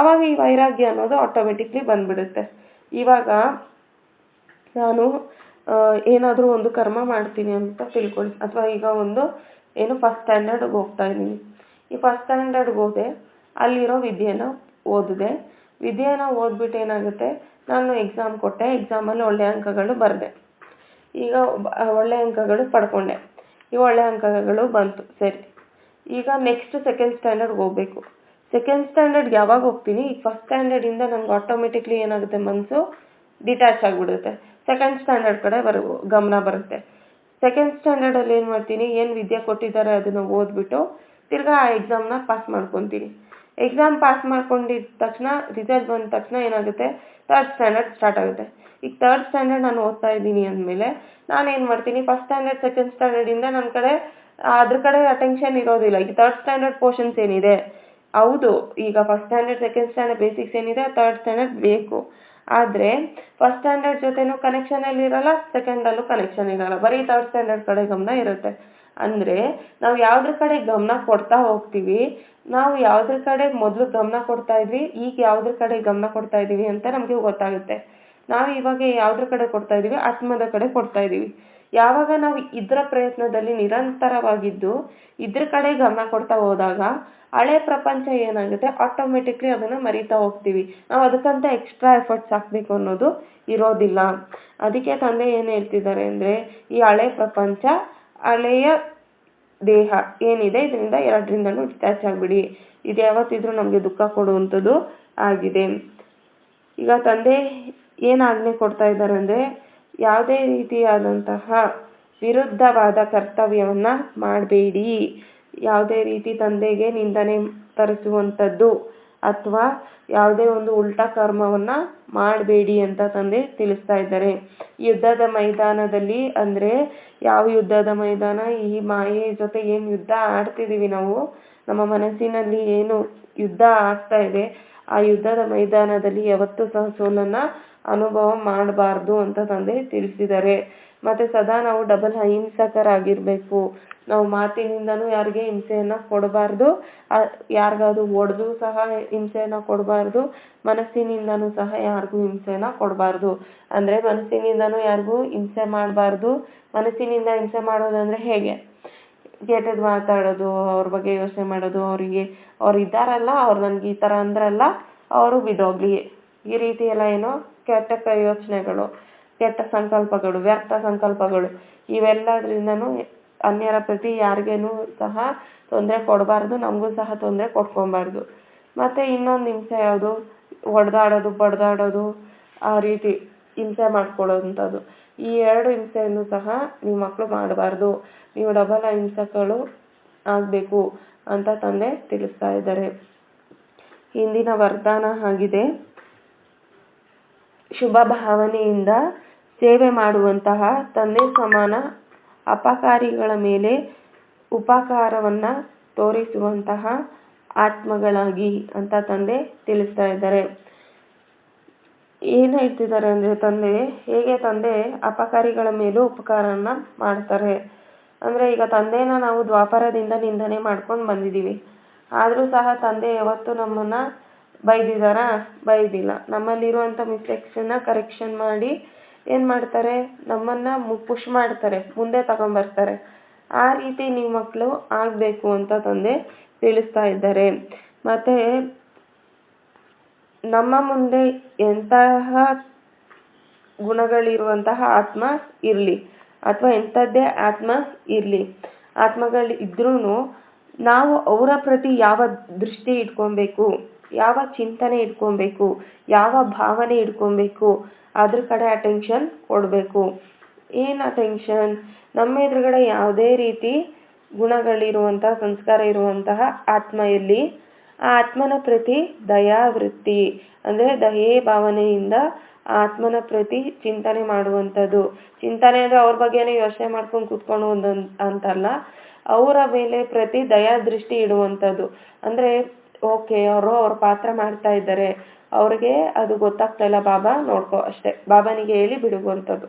ಆವಾಗ ಈ ವೈರಾಗ್ಯ ಅನ್ನೋದು ಆಟೋಮೆಟಿಕ್ಲಿ ಬಂದ್ಬಿಡುತ್ತೆ. ಇವಾಗ ನಾನು ಏನಾದರೂ ಒಂದು ಕರ್ಮ ಮಾಡ್ತೀನಿ ಅಂತ ತಿಳ್ಕೊಳ್ಳಿ, ಅಥವಾ ಈಗ ಒಂದು ಏನು ಫಸ್ಟ್ ಸ್ಟ್ಯಾಂಡರ್ಡ್ಗೆ ಹೋಗ್ತಾ ಇದ್ದೀನಿ. ಈ ಫಸ್ಟ್ ಸ್ಟ್ಯಾಂಡರ್ಡ್ಗೆ ಹೋದೆ, ಅಲ್ಲಿರೋ ವಿದ್ಯೆನ ಓದಿದೆ. ವಿದ್ಯೆನ ಓದ್ಬಿಟ್ಟು ಏನಾಗುತ್ತೆ ನಾನು ಎಕ್ಸಾಮ್ ಕೊಟ್ಟೆ ಎಕ್ಸಾಮಲ್ಲಿ ಒಳ್ಳೆಯ ಅಂಕಗಳು ಬರೆದೆ. ಈಗ ಒಳ್ಳೆಯ ಒಳ್ಳೆ ಅಂಕಗಳು ಪಡ್ಕೊಂಡೆ. ಈ ಒಳ್ಳೆಯ ಅಂಕಗಳು ಬಂತು, ಸರಿ. ಈಗ ನೆಕ್ಸ್ಟ್ ಸೆಕೆಂಡ್ ಸ್ಟ್ಯಾಂಡರ್ಡ್ಗೆ ಹೋಗ್ಬೇಕು. ಸೆಕೆಂಡ್ ಸ್ಟ್ಯಾಂಡರ್ಡ್ಗೆ ಯಾವಾಗ ಹೋಗ್ತೀನಿ? ಈಗ ಫಸ್ಟ್ ಸ್ಟ್ಯಾಂಡರ್ಡಿಂದ ನನಗೆ ಆಟೋಮೆಟಿಕ್ಲಿ ಏನಾಗುತ್ತೆ ಮನಸ್ಸು ಡಿಟ್ಯಾಚ್ ಆಗಿಬಿಡುತ್ತೆ. ಸೆಕೆಂಡ್ ಸ್ಟ್ಯಾಂಡರ್ಡ್ ಕಡೆ ಬರ, ಗಮನ ಬರುತ್ತೆ. ಸೆಕೆಂಡ್ ಸ್ಟ್ಯಾಂಡರ್ಡಲ್ಲಿ ಏನು ಮಾಡ್ತೀನಿ? ಏನು ವಿದ್ಯೆ ಕೊಟ್ಟಿದ್ದಾರೆ ಅದನ್ನು ಓದ್ಬಿಟ್ಟು ತಿರ್ಗಾ ಆ ಎಕ್ಸಾಮ್ನ ಪಾಸ್ ಮಾಡ್ಕೊತೀನಿ. ಎಕ್ಸಾಮ್ ಪಾಸ್ ಮಾಡ್ಕೊಂಡಿದ್ದ ತಕ್ಷಣ ರಿಸಲ್ಟ್ ಬಂದ ತಕ್ಷಣ ಏನಾಗುತ್ತೆ? ತರ್ಡ್ ಸ್ಟ್ಯಾಂಡರ್ಡ್ ಸ್ಟಾರ್ಟ್ ಆಗುತ್ತೆ. ಈಗ ತರ್ಡ್ ಸ್ಟ್ಯಾಂಡರ್ಡ್ ನಾನು ಓದ್ತಾ ಇದ್ದೀನಿ ಅಂದಮೇಲೆ ಏನು ಮಾಡ್ತೀನಿ? ಫಸ್ಟ್ ಸ್ಟ್ಯಾಂಡರ್ಡ್ ಸೆಕೆಂಡ್ ಸ್ಟ್ಯಾಂಡರ್ಡಿಂದ ನನ್ನ ಕಡೆ, ಅದ್ರ ಕಡೆ ಅಟೆನ್ಷನ್ ಇರೋದಿಲ್ಲ. ಈಗ ತರ್ಡ್ ಸ್ಟ್ಯಾಂಡರ್ಡ್ ಪೋರ್ಷನ್ಸ್ ಏನಿದೆ? ಹೌದು, ಈಗ first standard second standard basics ಏನಿದೆ ತರ್ಡ್ ಸ್ಟ್ಯಾಂಡರ್ಡ್ ಬೇಕು. ಆದರೆ ಫಸ್ಟ್ ಸ್ಟ್ಯಾಂಡರ್ಡ್ ಜೊತೆನೂ ಕನೆಕ್ಷನಲ್ಲಿ ಇರಲ್ಲ ಸೆಕೆಂಡಲ್ಲೂ ಕನೆಕ್ಷನ್ ಇರಲ್ಲ. ಬರೀ ತರ್ಡ್ ಸ್ಟ್ಯಾಂಡರ್ಡ್ ಕಡೆ ಗಮನ ಇರುತ್ತೆ. ಅಂದರೆ ನಾವು ಯಾವುದ್ರ ಕಡೆ ಗಮನ ಕೊಡ್ತಾ ಹೋಗ್ತೀವಿ, ನಾವು ಯಾವುದ್ರ ಕಡೆ ಮೊದಲು ಗಮನ ಕೊಡ್ತಾ ಇದ್ವಿ, ಈಗ ಯಾವುದ್ರ ಕಡೆ ಗಮನ ಕೊಡ್ತಾ ಇದ್ದೀವಿ ಅಂತ ನಮಗೆ ಗೊತ್ತಾಗುತ್ತೆ. ನಾವು ಇವಾಗ ಯಾವುದ್ರ ಕಡೆ ಕೊಡ್ತಾ ಇದ್ದೀವಿ, ಆತ್ಮದ ಕಡೆ ಕೊಡ್ತಾ ಇದ್ದೀವಿ. ಯಾವಾಗ ನಾವು ಇದರ ಪ್ರಯತ್ನದಲ್ಲಿ ನಿರಂತರವಾಗಿದ್ದು, ಇದ್ರ ಕಡೆ ಗಮನ ಕೊಡ್ತಾ ಹೋದಾಗ ಹಳೆ ಪ್ರಪಂಚ ಏನಾಗುತ್ತೆ ಆಟೋಮೆಟಿಕ್ಲಿ ಅದನ್ನು ಮರಿತಾ ಹೋಗ್ತೀವಿ. ನಾವು ಅದಕ್ಕಂತ ಎಕ್ಸ್ಟ್ರಾ ಎಫರ್ಟ್ಸ್ ಹಾಕಬೇಕು ಅನ್ನೋದು ಇರೋದಿಲ್ಲ. ಅದಕ್ಕೆ ತಂದೆ ಏನು ಹೇಳ್ತಿದ್ದಾರೆ ಅಂದರೆ, ಈ ಹಳೆ ಪ್ರಪಂಚ ಹಳೆಯ ದೇಹ ಏನಿದೆ, ಇದರಿಂದ ಎರಡರಿಂದನೂ ಡಿಟ್ಯಾಚ್ ಆಗಿಬಿಡಿ. ಇದು ಯಾವತ್ತಿದ್ರೂ ನಮಗೆ ದುಃಖ ಕೊಡುವಂಥದ್ದು ಆಗಿದೆ. ಈಗ ತಂದೆ ಏನು ಆಜ್ಞೆ ಕೊಡ್ತಾ ಇದ್ದಾರೆ ಅಂದರೆ, ಯಾವುದೇ ರೀತಿಯಾದಂತಹ ವಿರುದ್ಧವಾದ ಕರ್ತವ್ಯವನ್ನು ಮಾಡಬೇಡಿ. ಯಾವುದೇ ರೀತಿ ತಂದೆಗೆ ನಿಂದನೆ ತರಿಸುವಂಥದ್ದು ಅಥವಾ ಯಾವುದೇ ಒಂದು ಉಲ್ಟಾ ಕರ್ಮವನ್ನು ಮಾಡಬೇಡಿ ಅಂತ ತಂದೆ ತಿಳಿಸ್ತಾ ಇದ್ದಾರೆ. ಯುದ್ಧದ ಮೈದಾನದಲ್ಲಿ ಅಂದರೆ ಯಾವ ಯುದ್ಧದ ಮೈದಾನ? ಈ ಮಾಯೆ ಜೊತೆ ಏನು ಯುದ್ಧ ಆಡ್ತಿದ್ದೀವಿ ನಾವು? ನಮ್ಮ ಮನಸ್ಸಿನಲ್ಲಿ ಏನು ಯುದ್ಧ ಆಗ್ತಾ ಇದೆ? ಆ ಯುದ್ಧದ ಮೈದಾನದಲ್ಲಿ ಯಾವತ್ತೂ ಸಹ ಸೋಲನ್ನು ಅನುಭವ ಮಾಡಬಾರ್ದು ಅಂತ ತಂದೆ ತಿಳಿಸಿದ್ದಾರೆ. ಮತ್ತು ಸದಾ ನಾವು ಡಬಲ್ ಅಹಿಂಸಕರಾಗಿರಬೇಕು. ನಾವು ಮಾತಿನಿಂದಲೂ ಯಾರಿಗೆ ಹಿಂಸೆಯನ್ನು ಕೊಡಬಾರ್ದು. ಯಾರಿಗಾದ್ರೂ ಹೊಡೆದು ಸಹ ಹಿಂಸೆಯನ್ನು ಕೊಡಬಾರ್ದು. ಮನಸ್ಸಿನಿಂದಲೂ ಸಹ ಯಾರಿಗೂ ಹಿಂಸೆಯನ್ನು ಕೊಡಬಾರ್ದು. ಅಂದರೆ ಮನಸ್ಸಿನಿಂದಲೂ ಯಾರಿಗೂ ಹಿಂಸೆ ಮಾಡಬಾರ್ದು. ಮನಸ್ಸಿನಿಂದ ಹಿಂಸೆ ಮಾಡೋದಂದರೆ ಹೇಗೆ? ಕೆಟ್ಟದ್ದು ಮಾತಾಡೋದು, ಅವ್ರ ಬಗ್ಗೆ ಯೋಚನೆ ಮಾಡೋದು, ಅವರಿಗೆ, ಅವ್ರು ಇದ್ದಾರಲ್ಲ, ಅವ್ರು ನನಗೆ ಈ ಥರ ಅಂದ್ರಲ್ಲ, ಅವರು ಬಿದ್ದೋಗ್ಲಿ ಈ ರೀತಿ ಎಲ್ಲ ಏನೋ ಕೆಟ್ಟ ಯೋಚನೆಗಳು ಕೆಟ್ಟ ಸಂಕಲ್ಪಗಳು, ವ್ಯರ್ಥ ಸಂಕಲ್ಪಗಳು, ಇವೆಲ್ಲದ್ರಿಂದನೂ ಅನ್ಯರ ಪ್ರತಿ ಯಾರಿಗೇನೂ ಸಹ ತೊಂದರೆ ಕೊಡಬಾರ್ದು, ನಮಗೂ ಸಹ ತೊಂದರೆ ಕೊಟ್ಕೊಬಾರ್ದು ಮತ್ತು ಇನ್ನೊಂದು ಹಿಂಸೆ ಯಾವುದು? ಹೊಡೆದಾಡೋದು ಬಡ್ದಾಡೋದು, ಆ ರೀತಿ ಹಿಂಸೆ ಮಾಡ್ಕೊಳ್ಳೋವಂಥದ್ದು ಈ ಎರಡು ಹಿಂಸೆಯನ್ನು ಸಹ ನೀವು ಮಕ್ಕಳು ಮಾಡಬಾರ್ದು. ನೀವು ಡಬಲ್ ಅಹಿಂಸಕಗಳು ಆಗಬೇಕು ಅಂತ ತಂದೆ ತಿಳಿಸ್ತಾ ಇದ್ದಾರೆ. ಇಂದಿನ ವರ್ದಾನ ಆಗಿದೆ. ಶುಭ ಭಾವನೆಯಿಂದ ಸೇವೆ ಮಾಡುವಂತಹ ತಂದೆ ಸಮಾನ ಅಪಕಾರಿಗಳ ಮೇಲೆ ಉಪಕಾರವನ್ನು ತೋರಿಸುವಂತಹ ಆತ್ಮಗಳಾಗಿ ಅಂತ ತಂದೆ ತಿಳಿಸ್ತಾ ಇದ್ದಾರೆ. ಏನು ಹೇಳ್ತಿದ್ದಾರೆ ಅಂದರೆ ತಂದೆ, ಹೇಗೆ ತಂದೆ ಅಪಕಾರಿಗಳ ಮೇಲೂ ಉಪಕಾರನ ಮಾಡ್ತಾರೆ? ಅಂದರೆ ಈಗ ತಂದೆನ ನಾವು ದ್ವಾಪರದಿಂದ ನಿಂದನೆ ಮಾಡ್ಕೊಂಡು ಬಂದಿದ್ದೀವಿ ಆದರೂ ಸಹ ತಂದೆ ಯಾವತ್ತೂ ನಮ್ಮನ್ನು ಬೈದಿದ್ದಾರಾ? ಬೈದಿಲ್ಲ. ನಮ್ಮಲ್ಲಿರುವಂಥ ಮಿಸ್ಟೇಕ್ಸನ್ನು ಕರೆಕ್ಷನ್ ಮಾಡಿ ಏನು ಮಾಡ್ತಾರೆ? ನಮ್ಮನ್ನ ಪುಷ್ ಮಾಡ್ತಾರೆ, ಮುಂದೆ ತಗೊಂಬರ್ತಾರೆ ಆ ರೀತಿ ನೀವು ಮಕ್ಕಳು ಆಗಬೇಕು ಅಂತ ತಂದೆ ತಿಳಿಸ್ತಾ ಇದ್ದಾರೆ. ಮತ್ತೆ ನಮ್ಮ ಮುಂದೆ ಎಂತಹ ಗುಣಗಳಿರುವಂತಹ ಆತ್ಮ ಇರಲಿ ಅಥವಾ ಎಂಥದ್ದೇ ಆತ್ಮ ಇರಲಿ ಆತ್ಮಗಳು ಇದ್ರೂ ನಾವು ಅವರ ಪ್ರತಿ ಯಾವ ದೃಷ್ಟಿ ಇಟ್ಕೊಬೇಕು? ಯಾವ ಚಿಂತನೆ ಇಟ್ಕೊಬೇಕು, ಯಾವ ಭಾವನೆ ಇಟ್ಕೊಬೇಕು, ಅದ್ರ ಕಡೆ ಅಟೆನ್ಷನ್ ಕೊಡಬೇಕು. ಏನು ಅಟೆನ್ಷನ್ ನಮ್ಮ ಎದುರುಗಡೆ ಯಾವುದೇ ರೀತಿ ಗುಣಗಳಿರುವಂತಹ ಸಂಸ್ಕಾರ ಇರುವಂತಹ ಆತ್ಮ ಇರಲಿ. ಆ ಆತ್ಮನ ಪ್ರತಿ ದಯಾವೃತ್ತಿ ಅಂದರೆ ದಯೆ ಭಾವನೆಯಿಂದ ಆತ್ಮನ ಪ್ರತಿ ಚಿಂತನೆ ಮಾಡುವಂಥದ್ದು. ಚಿಂತನೆ ಅಂದರೆ ಅವ್ರ ಬಗ್ಗೆನೇ ಯೋಚನೆ ಮಾಡ್ಕೊಂಡು ಕೂತ್ಕೊಂಡು ಒಂದು ಅಂತಲ್ಲ, ಅವರ ಮೇಲೆ ಪ್ರತಿ ದಯಾ ದೃಷ್ಟಿ ಇಡುವಂಥದ್ದು. ಅಂದರೆ ಓಕೆ, ಅವರು ಅವ್ರ ಪಾತ್ರ ಮಾಡ್ತಾ ಇದ್ದಾರೆ. ಅವ್ರಿಗೆ ಅದು ಗೊತ್ತಾಗ್ತಾ ಇಲ್ಲ, ಬಾಬಾ ನೋಡ್ಕೋ, ಅಷ್ಟೇ. ಬಾಬಾನಿಗೆ ಹೇಳಿ ಬಿಡುವಂಥದ್ದು.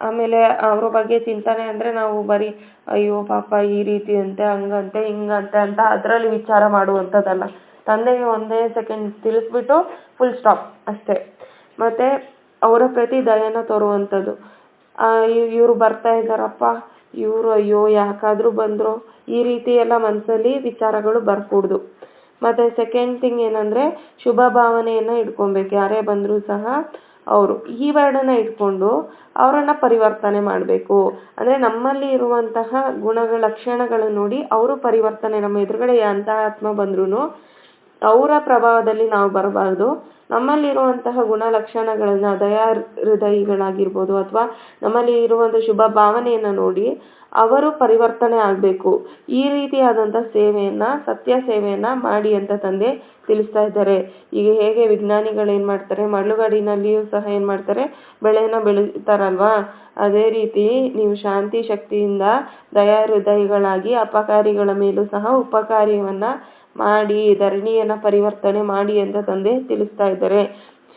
ಆಮೇಲೆ ಅವ್ರ ಬಗ್ಗೆ ಚಿಂತನೆ ಅಂದರೆ ನಾವು ಬರೀ, ಅಯ್ಯೋ ಪಾಪ, ಈ ರೀತಿ ಅಂತೆ, ಹಂಗಂತೆ, ಹಿಂಗಂತೆ ಅಂತ ಅದರಲ್ಲಿ ವಿಚಾರ ಮಾಡುವಂಥದ್ದಲ್ಲ. ತಂದೆಗೆ ಒಂದೇ ಸೆಕೆಂಡ್ ತಿಳಿಸ್ಬಿಟ್ಟು ಫುಲ್ ಸ್ಟಾಪ್ ಅಷ್ಟೇ. ಮತ್ತು ಅವರ ಪ್ರತಿ ದಯನ ತೋರುವಂಥದ್ದು. ಇವರು ಬರ್ತಾ ಇದ್ದಾರಪ್ಪ. ಇವರು ಅಯ್ಯೋ, ಯಾಕಾದರೂ ಬಂದರು. ಈ ರೀತಿ ಎಲ್ಲ ಮನಸ್ಸಲ್ಲಿ ವಿಚಾರಗಳು ಬರ್ಕೂಡ್ದು. ಮತ್ತು ಸೆಕೆಂಡ್ ಥಿಂಗ್ ಏನಂದ್ರೆ ಶುಭ ಭಾವನೆಯನ್ನ ಇಟ್ಕೊಬೇಕು. ಯಾರೇ ಬಂದರೂ ಸಹ ಅವರು ಈ ವರ್ಡನ್ನು ಇಟ್ಕೊಂಡು ಅವರನ್ನ ಪರಿವರ್ತನೆ ಮಾಡಬೇಕು. ಅಂದ್ರೆ ನಮ್ಮಲ್ಲಿ ಇರುವಂತಹ ಗುಣಗಳ, ಲಕ್ಷಣಗಳನ್ನು ನೋಡಿ ಅವರು ಪರಿವರ್ತನೆ, ನಮ್ಮ ಎದುರುಗಡೆ ಎಂತಹ ಆತ್ಮ ಬಂದ್ರೂ ಅವರ ಪ್ರಭಾವದಲ್ಲಿ ನಾವು ಬರಬಾರ್ದು. ನಮ್ಮಲ್ಲಿರುವಂತಹ ಗುಣಲಕ್ಷಣಗಳನ್ನು ದಯಾ ಹೃದಯಿಗಳಾಗಿರ್ಬೋದು ಅಥವಾ ನಮ್ಮಲ್ಲಿ ಇರುವಂಥ ಶುಭ ಭಾವನೆಯನ್ನು ನೋಡಿ ಅವರು ಪರಿವರ್ತನೆ ಆಗಬೇಕು. ಈ ರೀತಿಯಾದಂಥ ಸೇವೆಯನ್ನು, ಸತ್ಯ ಸೇವೆಯನ್ನು ಮಾಡಿ ಅಂತ ತಂದೆ ತಿಳಿಸ್ತಾ ಇದ್ದಾರೆ. ಈಗ ಹೇಗೆ ವಿಜ್ಞಾನಿಗಳು ಏನು ಮಾಡ್ತಾರೆ? ಮಳ್ಳುಗಾಡಿನಲ್ಲಿಯೂ ಸಹ ಏನು ಮಾಡ್ತಾರೆ? ಬೆಳೆಯನ್ನು ಬೆಳೀತಾರಲ್ವಾ? ಅದೇ ರೀತಿ ನೀವು ಶಾಂತಿ ಶಕ್ತಿಯಿಂದ ದಯಾ ಹೃದಯಿಗಳಾಗಿ ಅಪಕಾರಿಗಳ ಮೇಲೂ ಸಹ ಉಪಕಾರ್ಯವನ್ನು ಮಾಡಿ, ಧರಣಿಯನ್ನು ಪರಿವರ್ತನೆ ಮಾಡಿ ಅಂತ ತಂದೆ ತಿಳಿಸ್ತಾ ಇದ್ದಾರೆ.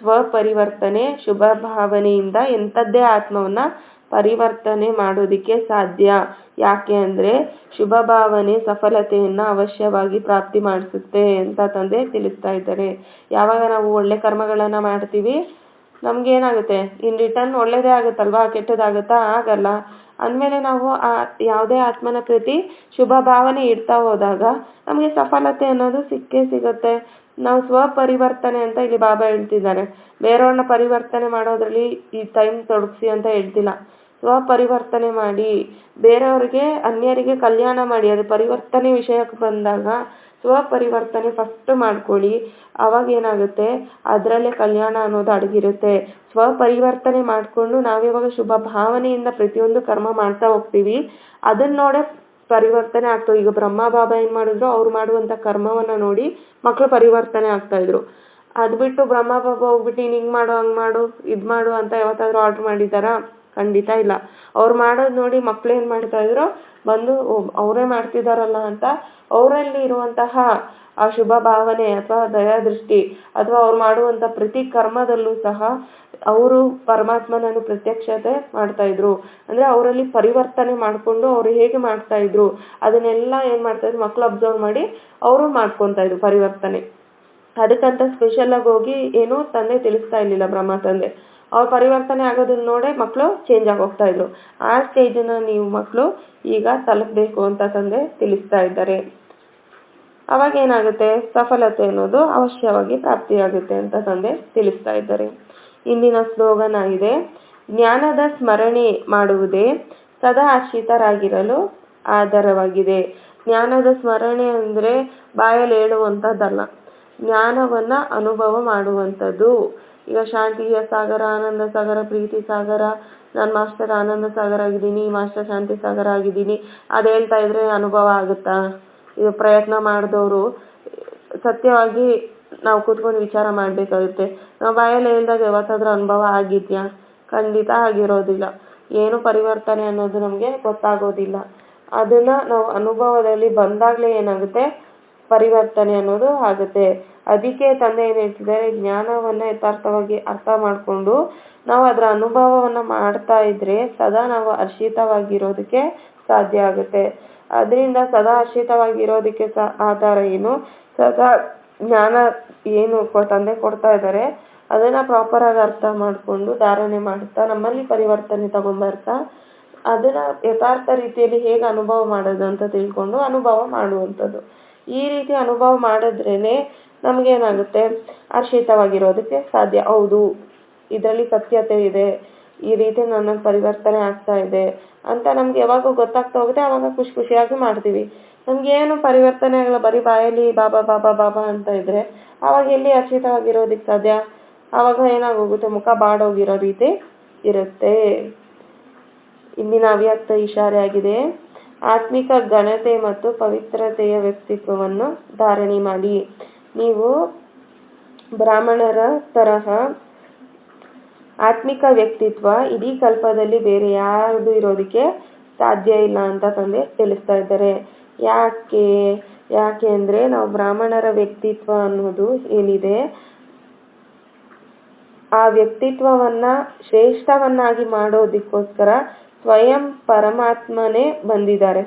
ಸ್ವಪರಿವರ್ತನೆ, ಶುಭ ಭಾವನೆಯಿಂದ ಎಂಥದ್ದೇ ಆತ್ಮವನ್ನು ಪರಿವರ್ತನೆ ಮಾಡೋದಕ್ಕೆ ಸಾಧ್ಯ. ಯಾಕೆ ಅಂದರೆ ಶುಭ ಭಾವನೆ ಸಫಲತೆಯನ್ನು ಅವಶ್ಯವಾಗಿ ಪ್ರಾಪ್ತಿ ಮಾಡಿಸುತ್ತೆ ಅಂತ ತಂದೆ ತಿಳಿಸ್ತಾ ಇದ್ದಾರೆ. ಯಾವಾಗ ನಾವು ಒಳ್ಳೆ ಕರ್ಮಗಳನ್ನು ಮಾಡ್ತೀವಿ, ನಮಗೇನಾಗುತ್ತೆ? ಇನ್ ರಿಟರ್ನ್ ಒಳ್ಳೇದೇ ಆಗುತ್ತಲ್ವಾ? ಕೆಟ್ಟದಾಗುತ್ತಾ? ಆಗಲ್ಲ. ಅಂದಮೇಲೆ ನಾವು ಆ ಯಾವುದೇ ಆತ್ಮನ ಪ್ರತಿ, ಶುಭ ಭಾವನೆ ಇಡ್ತಾ ಹೋದಾಗ ನಮಗೆ ಸಫಲತೆ ಅನ್ನೋದು ಸಿಕ್ಕೇ ಸಿಗುತ್ತೆ. ನಾವು ಸ್ವಪರಿವರ್ತನೆ ಅಂತ ಇಲ್ಲಿ ಬಾಬಾ ಹೇಳ್ತಿದ್ದಾರೆ. ಬೇರೆಯವ್ರನ್ನ ಪರಿವರ್ತನೆ ಮಾಡೋದ್ರಲ್ಲಿ ಈ ಟೈಮ್ ತೊಡಗಿಸಿ ಅಂತ ಹೇಳ್ತಿಲ್ಲ. ಸ್ವಪರಿವರ್ತನೆ ಮಾಡಿ, ಬೇರೆಯವ್ರಿಗೆ, ಅನ್ಯರಿಗೆ ಕಲ್ಯಾಣ ಮಾಡಿ, ಅದು ಪರಿವರ್ತನೆ ವಿಷಯಕ್ಕೆ ಬಂದಾಗ ಸ್ವಪರಿವರ್ತನೆ ಫಸ್ಟ್ ಮಾಡ್ಕೊಳ್ಳಿ. ಅವಾಗ ಏನಾಗುತ್ತೆ? ಅದರಲ್ಲೇ ಕಲ್ಯಾಣ ಅನ್ನೋದು ಅಡಗಿರುತ್ತೆ. ಸ್ವಪರಿವರ್ತನೆ ಮಾಡಿಕೊಂಡು ನಾವಿವಾಗ ಶುಭ ಭಾವನೆಯಿಂದ ಪ್ರತಿಯೊಂದು ಕರ್ಮ ಮಾಡ್ತಾ ಹೋಗ್ತೀವಿ. ಅದನ್ನ ನೋಡೇ ಪರಿವರ್ತನೆ ಆಗ್ತವೆ ಈಗ ಬ್ರಹ್ಮ ಬಾಬಾ ಏನು ಮಾಡಿದ್ರು? ಅವ್ರು ಮಾಡುವಂಥ ಕರ್ಮವನ್ನು ನೋಡಿ ಮಕ್ಕಳು ಪರಿವರ್ತನೆ ಆಗ್ತಾ ಇದ್ರು. ಅದು ಬಿಟ್ಟು ಬ್ರಹ್ಮ ಬಾಬಾ ಹೋಗ್ಬಿಟ್ಟು, ನೀನು ಹಿಂಗೆ ಮಾಡು, ಹಂಗೆ ಮಾಡು, ಇದು ಮಾಡು ಅಂತ ಯಾವತ್ತಾದರೂ ಆರ್ಡ್ರ್ ಮಾಡಿದಾರ ಖಂಡಿತ ಇಲ್ಲ. ಅವ್ರು ಮಾಡೋದು ನೋಡಿ ಮಕ್ಳು ಏನು ಮಾಡ್ತಾಯಿದ್ರು ಬಂದು ಅವರೇ ಮಾಡ್ತಿದ್ದಾರಲ್ಲ ಅಂತ ಅವರಲ್ಲಿ ಇರುವಂತಹ ಆ ಶುಭ ಭಾವನೆ ಅಥವಾ ದಯಾದೃಷ್ಟಿ ಅಥವಾ ಅವ್ರು ಮಾಡುವಂಥ ಪ್ರತಿ ಕರ್ಮದಲ್ಲೂ ಸಹ ಅವರು ಪರಮಾತ್ಮನನ್ನು ಪ್ರತ್ಯಕ್ಷತೆ ಮಾಡ್ತಾಯಿದ್ರು ಅಂದ್ರೆ ಅವರಲ್ಲಿ ಪರಿವರ್ತನೆ ಮಾಡಿಕೊಂಡು ಅವರು ಹೇಗೆ ಮಾಡ್ತಾಯಿದ್ರು ಅದನ್ನೆಲ್ಲ ಏನು ಮಾಡ್ತಾಯಿದ್ರು ಮಕ್ಳು ಅಬ್ಸರ್ವ್ ಮಾಡಿ ಅವರು ಮಾಡ್ಕೊತಾ ಇದ್ರು ಪರಿವರ್ತನೆ. ಅದಕ್ಕಂತ ಸ್ಪೆಷಲಾಗಿ ಹೋಗಿ ಏನು ತಂದೆ ತಿಳಿಸ್ತಾ ಇರ್ಲಿಲ್ಲ ಬ್ರಹ್ಮ ತಂದೆ. ಅವ್ರ ಪರಿವರ್ತನೆ ಆಗೋದನ್ನ ನೋಡೇ ಮಕ್ಕಳು ಚೇಂಜ್ ಆಗಿ ಹೋಗ್ತಾ ಇದ್ರು. ಆ ಸ್ಟೇಜನ್ನು ನೀವು ಮಕ್ಕಳು ಈಗ ತಲುಪಬೇಕು ಅಂತ ತಂದೆ ತಿಳಿಸ್ತಾ ಇದ್ದಾರೆ. ಅವಾಗ ಏನಾಗುತ್ತೆ? ಸಫಲತೆ ಅನ್ನೋದು ಅವಶ್ಯವಾಗಿ ಪ್ರಾಪ್ತಿಯಾಗುತ್ತೆ ಅಂತ ತಂದೆ ತಿಳಿಸ್ತಾ ಇದ್ದಾರೆ. ಇಂದಿನ ಸ್ಲೋಗನ್ ಆಗಿದೆ, ಜ್ಞಾನದ ಸ್ಮರಣೆ ಮಾಡುವುದೇ ಸದಾ ಆಶ್ರಿತರಾಗಿರಲು ಆಧಾರವಾಗಿದೆ. ಜ್ಞಾನದ ಸ್ಮರಣೆ ಅಂದರೆ ಬಾಯಲ್ಲಿ ಹೇಳುವಂಥದ್ದಲ್ಲ ಜ್ಞಾನವನ್ನು ಅನುಭವ ಮಾಡುವಂಥದ್ದು. ಈಗ ಶಾಂತಿಯ ಸಾಗರ, ಆನಂದ ಸಾಗರ, ಪ್ರೀತಿ ಸಾಗರ, ನಾನು ಮಾಸ್ಟರ್ ಆನಂದ ಸಾಗರ ಆಗಿದ್ದೀನಿ, ಮಾಸ್ಟರ್ ಶಾಂತಿ ಸಾಗರ ಆಗಿದ್ದೀನಿ. ಅದು ಹೇಳ್ತಾ ಇದ್ರೆ ಅನುಭವ ಆಗುತ್ತಾ? ಇದು ಪ್ರಯತ್ನ ಮಾಡಿದವರು ಸತ್ಯವಾಗಿ ನಾವು ಕೂತ್ಕೊಂಡು ವಿಚಾರ ಮಾಡಬೇಕಾಗುತ್ತೆ. ನಾವು ಬಾಯಲ್ಲಿ ಹೇಳ್ದಾಗ ಯಾವತ್ತಾದ್ರೂ ಅನುಭವ ಆಗಿದೆಯಾ? ಖಂಡಿತ ಆಗಿರೋದಿಲ್ಲ. ಏನು ಪರಿವರ್ತನೆ ಅನ್ನೋದು ನಮಗೆ ಗೊತ್ತಾಗೋದಿಲ್ಲ. ಅದನ್ನು ನಾವು ಅನುಭವದಲ್ಲಿ ಬಂದಾಗಲೇ ಏನಾಗುತ್ತೆ? ಪರಿವರ್ತನೆ ಅನ್ನೋದು ಆಗುತ್ತೆ. ಅದಕ್ಕೆ ತಂದೆ ಏನು ಹೇಳ್ತಿದ್ದಾರೆ, ಜ್ಞಾನವನ್ನು ಯಥಾರ್ಥವಾಗಿ ಅರ್ಥ ಮಾಡಿಕೊಂಡು ನಾವು ಅದರ ಅನುಭವವನ್ನು ಮಾಡ್ತಾ ಇದ್ರೆ ಸದಾ ನಾವು ಹರ್ಷಿತವಾಗಿರೋದಕ್ಕೆ ಸಾಧ್ಯ ಆಗುತ್ತೆ. ಅದರಿಂದ ಸದಾ ಹರ್ಷಿತವಾಗಿರೋದಕ್ಕೆ ಸ, ಆಧಾರ ಏನು? ಸದಾ ಜ್ಞಾನ ಏನು ತಂದೆ ಕೊಡ್ತಾ ಇದ್ದಾರೆ, ಅದನ್ನು ಪ್ರಾಪರಾಗಿ ಅರ್ಥ ಮಾಡಿಕೊಂಡು ಧಾರಣೆ ಮಾಡ್ತಾ ನಮ್ಮಲ್ಲಿ ಪರಿವರ್ತನೆ ತಗೊಂಬರ್ತಾ ಅದನ್ನು ಯಥಾರ್ಥ ರೀತಿಯಲ್ಲಿ ಹೇಗೆ ಅನುಭವ ಮಾಡೋದು ಅಂತ ತಿಳ್ಕೊಂಡು ಅನುಭವ ಮಾಡುವಂಥದ್ದು. ಈ ರೀತಿ ಅನುಭವ ಮಾಡಿದ್ರೇ ನಮಗೇನಾಗುತ್ತೆ? ಹರ್ಷಿತವಾಗಿರೋದಕ್ಕೆ ಸಾಧ್ಯ. ಹೌದು, ಇದರಲ್ಲಿ ಸತ್ಯತೆ ಇದೆ, ಈ ರೀತಿ ನನ್ನ ಪರಿವರ್ತನೆ ಆಗ್ತಾ ಇದೆ ಅಂತ ನಮ್ಗೆ ಯಾವಾಗ ಗೊತ್ತಾಗ್ತಾ ಹೋಗುತ್ತೆ, ಆವಾಗ ಖುಷಿ ಖುಷಿಯಾಗಿ ಮಾಡ್ತೀವಿ. ನಮಗೇನು ಪರಿವರ್ತನೆ ಆಗಲ್ಲ ಬರೀ ಬಾಯಲ್ಲಿ ಬಾಬಾ ಬಾಬಾ ಬಾಬಾ ಅಂತ ಇದ್ರೆ ಅವಾಗ ಎಲ್ಲಿ ಹರ್ಷಿತವಾಗಿರೋದಕ್ಕೆ ಸಾಧ್ಯ? ಅವಾಗ ಏನಾಗೋಗುತ್ತೆ? ಮುಖ ಬಾಡೋಗಿರೋ ರೀತಿ ಇರುತ್ತೆ. ಇಂದಿನ ಅವ್ಯಕ್ತ ಇಶಾರೆ ಆಗಿದೆ ಆತ್ಮಿಕ ಘನತೆ ಮತ್ತು ಪವಿತ್ರತೆಯ ವ್ಯಕ್ತಿತ್ವವನ್ನು ಧಾರಣೆ ಮಾಡಿ. ನೀವು ಬ್ರಾಹ್ಮಣರ ತರಹ ಆತ್ಮಿಕ ವ್ಯಕ್ತಿತ್ವ ಇಡೀ ಕಲ್ಪದಲ್ಲಿ ಬೇರೆ ಯಾರ್ದು ಇರೋದಕ್ಕೆ ಸಾಧ್ಯ ಇಲ್ಲ ಅಂತ ತಂದೆ ತಿಳಿಸ್ತಾ ಇದ್ದಾರೆ. ಯಾಕೆ ಯಾಕೆ ಅಂದ್ರೆ ನಾವು ಬ್ರಾಹ್ಮಣರ ವ್ಯಕ್ತಿತ್ವ ಅನ್ನೋದು ಏನಿದೆ? ಆ ವ್ಯಕ್ತಿತ್ವವನ್ನ ಶ್ರೇಷ್ಠವನ್ನಾಗಿ ಮಾಡೋದಕ್ಕೋಸ್ಕರ ಸ್ವಯಂ ಪರಮಾತ್ಮನೇ ಬಂದಿದ್ದಾರೆ.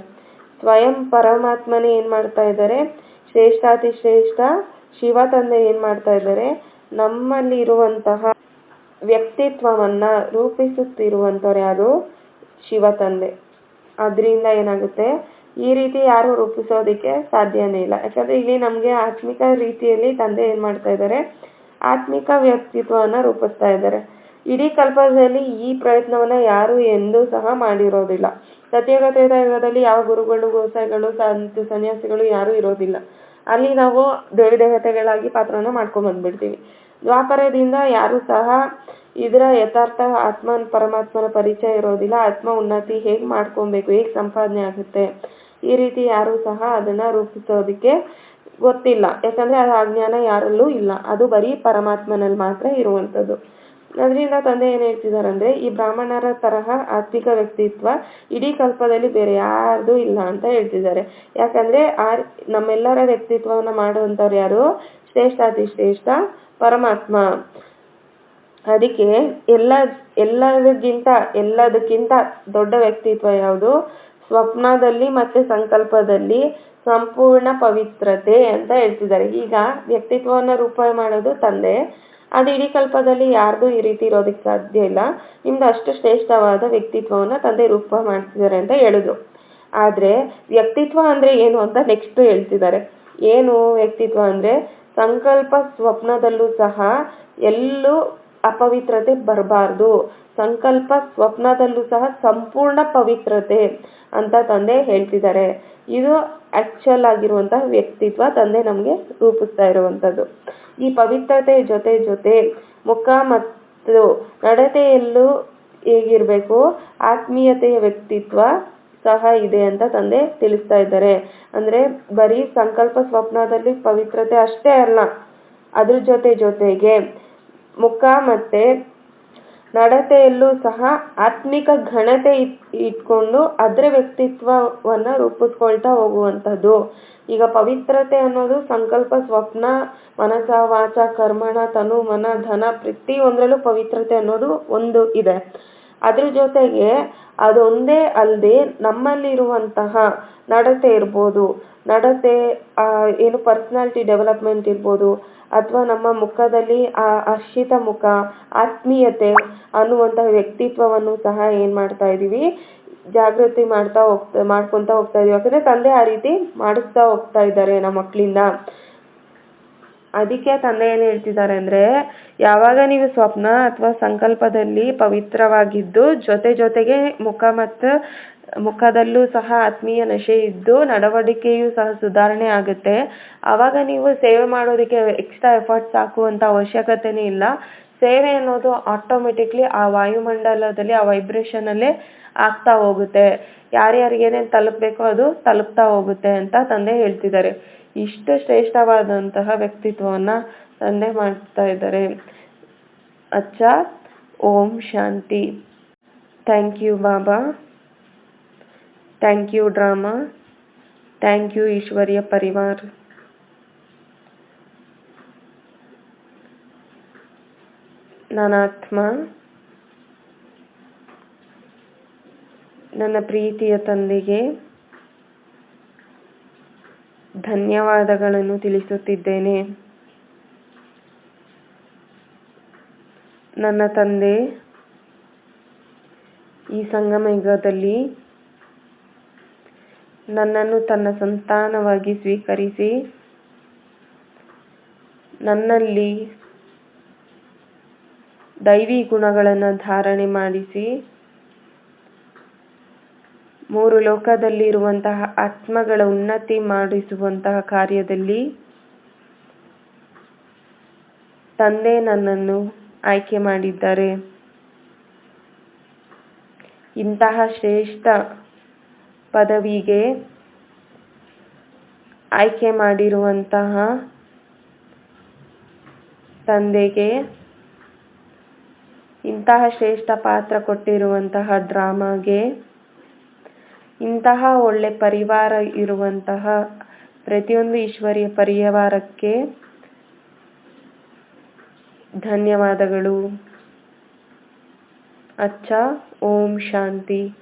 ಸ್ವಯಂ ಪರಮಾತ್ಮನೇ ಏನು ಮಾಡ್ತಾ ಇದ್ದಾರೆ? ಶ್ರೇಷ್ಠಾತಿ ಶ್ರೇಷ್ಠ, ಶಿವ ತಂದೆ ಏನು ಮಾಡ್ತಾ ಇದ್ದಾರೆ? ನಮ್ಮಲ್ಲಿ ಇರುವಂತಹ ವ್ಯಕ್ತಿತ್ವವನ್ನ ರೂಪಿಸುತ್ತಿರುವಂಥವ್ರು ಯಾರು? ಶಿವ ತಂದೆ. ಅದರಿಂದ ಏನಾಗುತ್ತೆ? ಈ ರೀತಿ ಯಾರು ರೂಪಿಸೋದಕ್ಕೆ ಸಾಧ್ಯನೇ ಇಲ್ಲ. ಯಾಕಂದ್ರೆ ಇಲ್ಲಿ ನಮಗೆ ಆತ್ಮಿಕ ರೀತಿಯಲ್ಲಿ ತಂದೆ ಏನು ಮಾಡ್ತಾ ಇದ್ದಾರೆ? ಆತ್ಮಿಕ ವ್ಯಕ್ತಿತ್ವವನ್ನ ರೂಪಿಸ್ತಾ ಇದ್ದಾರೆ. ಇಡೀ ಕಲ್ಪದಲ್ಲಿ ಈ ಪ್ರಯತ್ನವನ್ನು ಯಾರು ಎಂದೂ ಸಹ ಮಾಡಿರೋದಿಲ್ಲ. ತ್ರೇತಾಯುಗದಲ್ಲಿ ಯಾವ ಗುರುಗಳು ಗೋಸಾಯಿಗಳು ಸಂತ, ಸನ್ಯಾಸಿಗಳು ಯಾರೂ ಇರೋದಿಲ್ಲ. ಅಲ್ಲಿ ನಾವು ದೇವಿ ದೇವತೆಗಳಾಗಿ ಪಾತ್ರವನ್ನು ಮಾಡ್ಕೊಂಡ್ ಬಂದ್ಬಿಡ್ತೀವಿ. ದ್ವಾಪರದಿಂದ ಯಾರು ಸಹ ಇದರ ಯಥಾರ್ಥ ಆತ್ಮ ಪರಮಾತ್ಮನ ಪರಿಚಯ ಇರೋದಿಲ್ಲ. ಆತ್ಮ ಉನ್ನತಿ ಹೇಗೆ ಮಾಡ್ಕೊಬೇಕು, ಹೇಗೆ ಸಂಪಾದನೆ ಆಗುತ್ತೆ, ಈ ರೀತಿ ಯಾರೂ ಸಹ ಅದನ್ನ ರೂಪಿಸೋದಕ್ಕೆ ಗೊತ್ತಿಲ್ಲ. ಯಾಕಂದ್ರೆ ಆ ಜ್ಞಾನ ಯಾರಲ್ಲೂ ಇಲ್ಲ. ಅದು ಬರೀ ಪರಮಾತ್ಮನಲ್ಲಿ ಮಾತ್ರ ಇರುವಂಥದ್ದು ಅದರಿಂದ ತಂದೆ ಏನು ಹೇಳ್ತಿದಾರೆ ಅಂದ್ರೆ ಈ ಬ್ರಾಹ್ಮಣರ ತರಹ ಆತ್ಮಿಕ ವ್ಯಕ್ತಿತ್ವ ಇಡೀ ಕಲ್ಪದಲ್ಲಿ ಬೇರೆ ಯಾರ್ದು ಇಲ್ಲ ಅಂತ ಹೇಳ್ತಿದ್ದಾರೆ. ಯಾಕಂದ್ರೆ ಆ ನಮ್ಮೆಲ್ಲರ ವ್ಯಕ್ತಿತ್ವವನ್ನ ಮಾಡುವಂತವ್ರು ಯಾರು? ಶ್ರೇಷ್ಠಾತಿ ಶ್ರೇಷ್ಠ ಪರಮಾತ್ಮ. ಅದಕ್ಕೆ ಎಲ್ಲ, ಎಲ್ಲದಕ್ಕಿಂತ ಎಲ್ಲದಕ್ಕಿಂತ ದೊಡ್ಡ ವ್ಯಕ್ತಿತ್ವ ಯಾವುದು? ಸ್ವಪ್ನದಲ್ಲಿ ಮತ್ತೆ ಸಂಕಲ್ಪದಲ್ಲಿ ಸಂಪೂರ್ಣ ಪವಿತ್ರತೆ ಅಂತ ಹೇಳ್ತಿದ್ದಾರೆ. ಈಗ ವ್ಯಕ್ತಿತ್ವವನ್ನ ರೂಪ ಮಾಡೋದು ತಂದೆ. ಅದು ಇಡೀ ಕಲ್ಪದಲ್ಲಿ ಯಾರ್ದು ಈ ರೀತಿ ಇರೋದಕ್ಕೆ ಸಾಧ್ಯ ಇಲ್ಲ. ನಿಮ್ದು ಅಷ್ಟು ಶ್ರೇಷ್ಠವಾದ ವ್ಯಕ್ತಿತ್ವವನ್ನ ತಂದೆ ರೂಪ ಮಾಡ್ತಿದ್ದಾರೆ ಅಂತ ಹೇಳಿದ್ರು. ಆದರೆ ವ್ಯಕ್ತಿತ್ವ ಅಂದ್ರೆ ಏನು ಅಂತ ನೆಕ್ಸ್ಟ್ ಹೇಳ್ತಿದ್ದಾರೆ. ಏನು ವ್ಯಕ್ತಿತ್ವ ಅಂದ್ರೆ ಸಂಕಲ್ಪ ಸ್ವಪ್ನದಲ್ಲೂ ಸಹ ಎಲ್ಲೂ ಅಪವಿತ್ರತೆ ಬರಬಾರ್ದು. ಸಂಕಲ್ಪ ಸ್ವಪ್ನದಲ್ಲೂ ಸಹ ಸಂಪೂರ್ಣ ಪವಿತ್ರತೆ ಅಂತ ತಂದೆ ಹೇಳ್ತಿದ್ದಾರೆ. ಇದು ಆಕ್ಚುಯಲ್ ಆಗಿರುವಂತಹ ವ್ಯಕ್ತಿತ್ವ ತಂದೆ ನಮಗೆ ರೂಪಿಸ್ತಾ ಇರುವಂಥದ್ದು. ಈ ಪವಿತ್ರತೆ ಜೊತೆ ಜೊತೆ ಮುಖ ಮತ್ತು ನಡತೆಯಲ್ಲೂ ಹೇಗಿರ್ಬೇಕು, ಆತ್ಮೀಯತೆಯ ವ್ಯಕ್ತಿತ್ವ ಸಹ ಇದೆ ಅಂತ ತಂದೆ ತಿಳಿಸ್ತಾ ಇದ್ದಾರೆ. ಅಂದ್ರೆ ಬರೀ ಸಂಕಲ್ಪ ಸ್ವಪ್ನದಲ್ಲಿ ಪವಿತ್ರತೆ ಅಷ್ಟೇ ಅಲ್ಲ, ಅದ್ರ ಜೊತೆ ಜೊತೆಗೆ ಮುಖ ಮತ್ತೆ ನಡತೆಯಲ್ಲೂ ಸಹ ಆತ್ಮಿಕ ಘನತೆ ಇಟ್ಕೊಂಡು ಅದರ ವ್ಯಕ್ತಿತ್ವವನ್ನ ರೂಪಿಸ್ಕೊಳ್ತಾ ಹೋಗುವಂಥದ್ದು. ಈಗ ಪವಿತ್ರತೆ ಅನ್ನೋದು ಸಂಕಲ್ಪ, ಸ್ವಪ್ನ, ಮನಸ, ವಾಚ, ಕರ್ಮಣ, ತನು, ಮನ, ಧನ ಪ್ರತಿಯೊಂದರಲ್ಲೂ ಪವಿತ್ರತೆ ಅನ್ನೋದು ಒಂದು ಇದೆ. ಅದ್ರ ಜೊತೆಗೆ ಅದೊಂದೇ ಅಲ್ಲದೆ ನಮ್ಮಲ್ಲಿರುವಂತಹ ನಡತೆ ಇರ್ಬೋದು. ನಡತೆ ಏನು ಪರ್ಸನಾಲಿಟಿ ಡೆವಲಪ್ಮೆಂಟ್ ಇರ್ಬೋದು. ಅಥವಾ ನಮ್ಮ ಮುಖದಲ್ಲಿ ಆ ಹರ್ಷಿತ ಮುಖ, ಆತ್ಮೀಯತೆ ಅನ್ನುವಂತ ವ್ಯಕ್ತಿತ್ವವನ್ನು ಸಹ ಏನ್ ಮಾಡ್ತಾ ಇದೀವಿ? ಜಾಗೃತಿ ಮಾಡ್ತಾ ಹೋಗ್ತಾ, ಮಾಡ್ಕೊಂತ ಹೋಗ್ತಾ ಇದೀವಿ. ಯಾಕಂದ್ರೆ ತಂದೆ ಆ ರೀತಿ ಮಾಡಿಸ್ತಾ ಹೋಗ್ತಾ ಇದ್ದಾರೆ ನಮ್ಮ ಮಕ್ಕಳಿಂದ. ಅದಕ್ಕೆ ತಂದೆ ಏನು ಹೇಳ್ತಿದ್ದಾರೆ ಅಂದ್ರೆ, ಯಾವಾಗ ನೀವು ಸ್ವಪ್ನ ಅಥವಾ ಸಂಕಲ್ಪದಲ್ಲಿ ಪವಿತ್ರವಾಗಿದ್ದು ಜೊತೆ ಜೊತೆಗೆ ಮುಖ ಮತ್ತು ಮುಖದಲ್ಲೂ ಸಹ ಆತ್ಮೀಯ ನಶೆ ಇದ್ದು ನಡವಳಿಕೆಯೂ ಸಹ ಸುಧಾರಣೆ ಆಗುತ್ತೆ. ಆವಾಗ ನೀವು ಸೇವೆ ಮಾಡೋದಕ್ಕೆ ಎಕ್ಸ್ಟ್ರಾ ಎಫರ್ಟ್ಸ್ ಹಾಕುವಂತ ಅವಶ್ಯಕತೆನೇ ಇಲ್ಲ. ಸೇವೆ ಅನ್ನೋದು ಆಟೋಮೆಟಿಕ್ಲಿ ಆ ವಾಯುಮಂಡಲದಲ್ಲಿ, ಆ ವೈಬ್ರೇಷನ್ ಅಲ್ಲೇ ಆಗ್ತಾ ಹೋಗುತ್ತೆ. ಯಾರ್ಯಾರಿಗೆ ಏನೇನು ತಲುಪಬೇಕೋ ಅದು ತಲುಪ್ತಾ ಹೋಗುತ್ತೆ ಅಂತ ತಂದೆ ಹೇಳ್ತಿದ್ದಾರೆ. ಇಷ್ಟು ಶ್ರೇಷ್ಠವಾದಂತಹ ವ್ಯಕ್ತಿತ್ವವನ್ನ ತಂದೆ ಮಾಡ್ತಾ ಇದ್ದಾರೆ. ಅಚ್ಚ, ಓಂ ಶಾಂತಿ. Thank you Baba thank you drama thank you ಈಶ್ವರ್ಯ Parivar ನಾನಾತ್ಮ ನನ್ನ ಪ್ರೀತಿಯ ತಂದೆಗೆ ಧನ್ಯವಾದಗಳನ್ನು ತಿಳಿಸುತ್ತಿದ್ದೇನೆ ನನ್ನ ತಂದೆ ಈ ಸಂಗಮ ಯುಗದಲ್ಲಿ ನನ್ನನ್ನು ತನ್ನ ಸಂತಾನವಾಗಿ ಸ್ವೀಕರಿಸಿ, ನನ್ನಲ್ಲಿ ದೈವಿ ಗುಣಗಳನ್ನು ಧಾರಣೆ ಮಾಡಿಸಿ, ಮೂರು ಲೋಕದಲ್ಲಿರುವಂತಹ ಆತ್ಮಗಳ ಉನ್ನತಿ ಮಾಡಿಸುವಂತಹ ಕಾರ್ಯದಲ್ಲಿ ತಂದೆ ನನ್ನನ್ನು ಆಯ್ಕೆ ಮಾಡಿದ್ದಾರೆ. ಇಂತಹ ಶ್ರೇಷ್ಠ ಪದವಿಗೆ ಆಯ್ಕೆ ಮಾಡಿರುವಂತಹ ತಂದೆಗೆ ಇಂತಹ ಶ್ರೇಷ್ಠ ಪಾತ್ರ ಕೊಟ್ಟಿರುವಂತಹ ಡ್ರಾಮಾಗೆ ಇಂತಹ ಒಳ್ಳೆ ಪರಿವಾರ ಇರುವಂತಹ ಪ್ರತಿಯೊಂದು ಈಶ್ವರಿಯ ಪರಿವಾರಕ್ಕೆ ಧನ್ಯವಾದಗಳು. ಅಚ್ಚ, ಓಂ ಶಾಂತಿ.